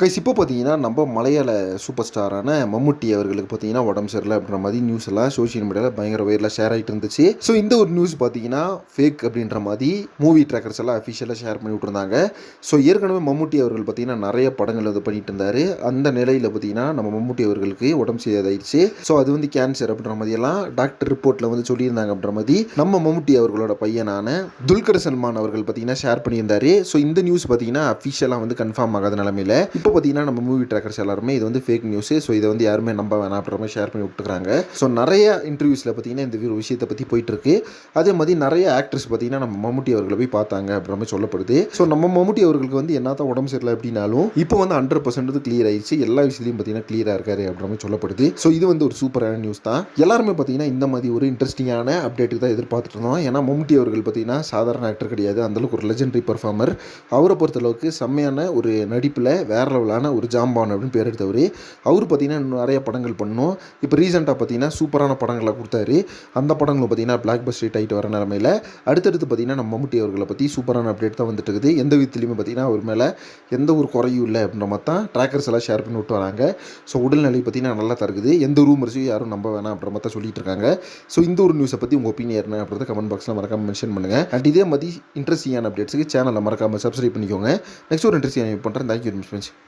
Guys இப்போ பார்த்தீங்கன்னா நம்ம மலையாள சூப்பர் ஸ்டாரான மம்முட்டி அவர்களுக்கு பார்த்தீங்கன்னா உடம்பு சரியில்லை அப்படின்ற மாதிரி நியூஸ் எல்லாம் சோஷியல் மீடியாவில் பயங்கர வயரில் ஷேர் ஆகிட்டு இருந்துச்சு. ஸோ இந்த ஒரு நியூஸ் பார்த்தீங்கன்னா ஃபேக் அப்படின்ற மாதிரி மூவி ட்ராக்கர்ஸ் எல்லாம் அஃபிஷியலாக ஷேர் பண்ணி விட்டுருந்தாங்க. ஸோ ஏற்கனவே மம்முட்டி அவர்கள் பார்த்தீங்கன்னா நிறைய படங்கள் இது பண்ணிட்டு இருந்தாரு. அந்த நிலையில் பார்த்தீங்கன்னா நம்ம மம்முட்டி அவர்களுக்கு உடம்பு சரியாதாயிடுச்சு ஸோ அது வந்து கேன்சர் அப்படின்ற மாதிரியெல்லாம் டாக்டர் ரிப்போர்ட்டில் வந்து சொல்லியிருந்தாங்க அப்படின்ற மாதிரி நம்ம மம்முட்டி அவர்களோட பையனான துல்கர் சல்மான் அவர்கள் பார்த்தீங்கன்னா ஷேர் பண்ணியிருந்தாரு. ஸோ இந்த நியூஸ் பார்த்தீங்கன்னா அஃபிஷியலாக வந்து கன்ஃபார்ம் ஆகாத நிலமையில இப்போ பார்த்தீங்கன்னா நம்ம மூவி ட்ராக்கர்ஸ் எல்லாருமே இது வந்து ஃபேக் நியூஸ் ஸோ இதை வந்து யாருமே நம்ப வேணாம் அப்படின்ற மாதிரி ஷேர் பண்ணி விட்டுக்கிறாங்க ஸோ நிறைய இன்டர்வியூஸில் பார்த்தீங்கன்னா இந்த விஷயத்தை பற்றி போயிட்டு இருக்கு அதே மாதிரி நிறைய ஆக்ட்ரஸ் பார்த்தீங்கன்னா நம்ம மம்முட்டி அவர்களை போய் பார்த்தாங்க அப்படின்ற மாதிரி சொல்லப்படுது. ஸோ நம்ம மம்முட்டி அவர்களுக்கு வந்து என்ன தான் உடம்பு சரியில்லை அப்படின்னாலும் இப்போ வந்து ஹண்ட்ரட் பர்சன்ட் கிளியர் ஆயிடுச்சு. எல்லா விஷயத்தையும் பார்த்தீங்கன்னா கிளியராக இருக்காரு அப்படின்ற மாதிரி சொல்லப்படுது. ஸோ இது வந்து ஒரு சூப்பரான நியூஸ் தான். எல்லாருமே பார்த்தீங்கன்னா இந்த மாதிரி ஒரு இன்ட்ரெஸ்டிங்கான அப்டேட்டு தான் எதிர்பார்த்துட்டு இருந்தோம். ஏன்னா மம்முட்டி அவர்கள் பார்த்தீங்கன்னா சாதாரண ஆக்டர் கிடையாது. அந்தளவுக்கு ஒரு லெஜெண்டரி பர்ஃபார்மர் அவரை பொறுத்தளவுக்கு செம்மையான ஒரு நடிப்பில் வேற லெவலான ஒரு ஜாம்பான் அப்படின்னு பேர் எடுத்தவர். அவர் பார்த்தீங்கன்னா இன்னும் நிறைய படங்கள் பண்ணோம். இப்போ ரீசெண்டாக பார்த்தீங்கன்னா சூப்பரான படங்களை கொடுத்தாரு. அந்த படங்களும் பார்த்தீங்கன்னா பிளாக் பஸ்ட் ஆகிட்டு வர நிலமையில் அடுத்தடுத்து பார்த்தீங்கன்னா நம்ம மம்முட்டி அவர்களை பற்றி சூப்பரான அப்டேட் தான் வந்துட்டு இருக்குது. எந்த விதத்துலையுமே பார்த்தீங்கன்னா அவர் மேலே எந்த ஒரு குறையும் இல்லை அப்படின்ற மாதிரி தான் ட்ராக்கர்ஸ் எல்லாம் ஷேர் பண்ணி விட்டு வராங்க. ஸோ உடல்நிலை பார்த்தீங்கன்னா நல்லா தருகுது எந்த ரூமர்ஸையும் யாரும் நம்ப வேணாம் அப்படின்ற மாதிரி தான் சொல்லிட்டு இருக்காங்க. ஸோ இந்த ஒரு நியூஸை பற்றி உங்கள் ஒப்பீனியன் என்ன அப்படின்றத கமெண்ட் பாக்ஸில் மறக்காம மென்ஷன் பண்ணுங்கள் அண்ட் இதே மாதிரி இன்ட்ரெஸ்டிங்கான அப்டேட்ஸுக்கு சேனலை மறக்காம சப்ஸ்கிரைப் பண்ணிக்கோங்க. நெக்ஸ்ட் ஒரு இன்ட்ரெஸ்டிங் பண்ணுறேன் தேங்க்யூ மிஸ்